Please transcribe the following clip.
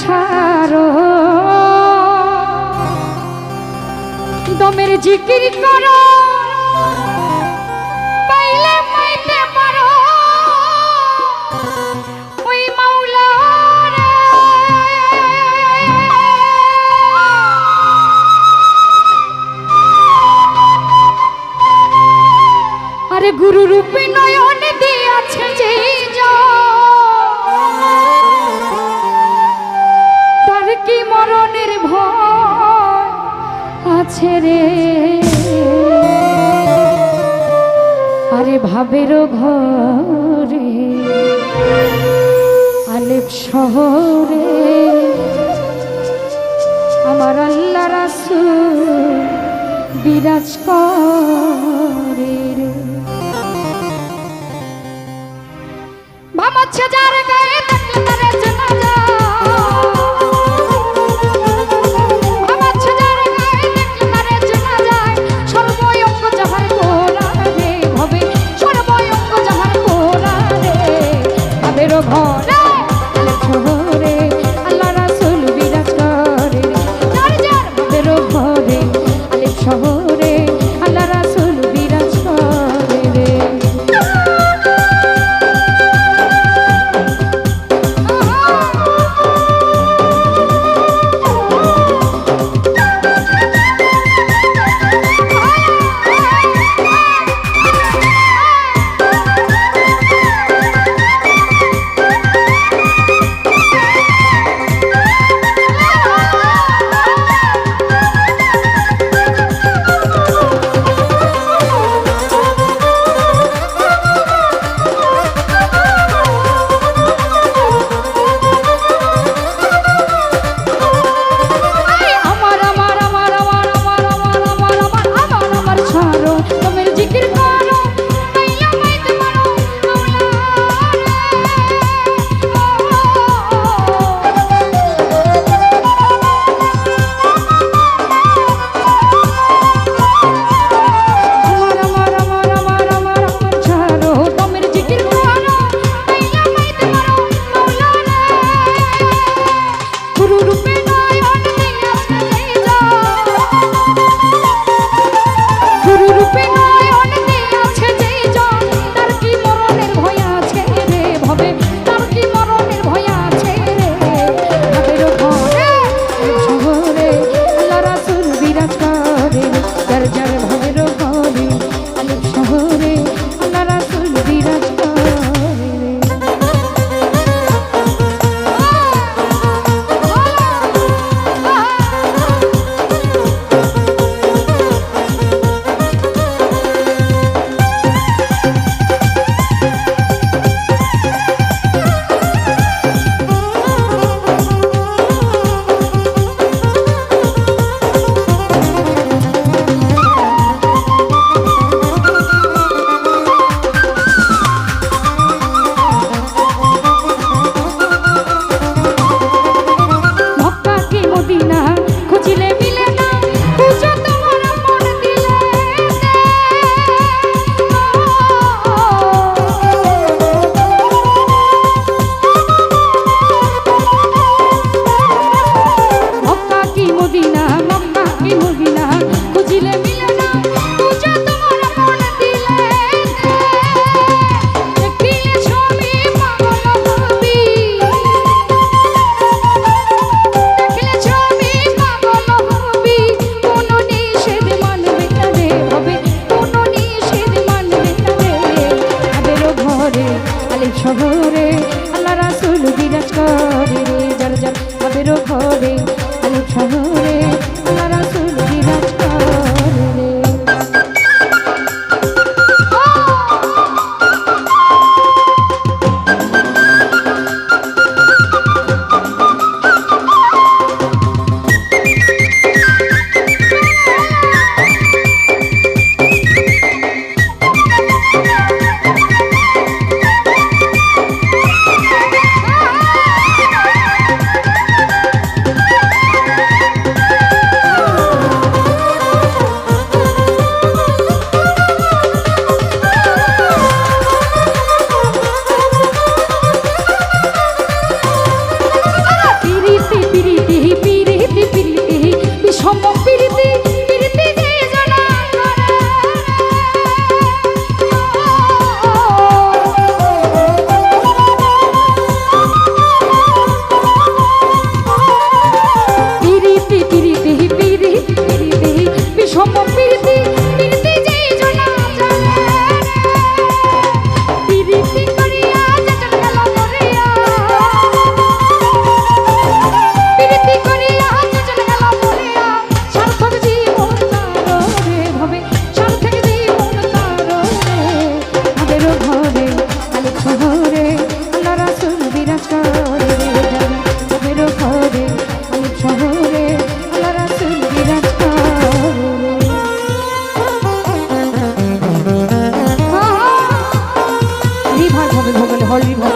ছাড়ো। দমের জিকির করো। আছে রে। আরে ভাবের ঘরে, আলেপ শহরে, আমার আল্লাহ রাসুল বিরাজ করে রে। যার গায়ে সহ ঘরে বিষম হবে ভগলে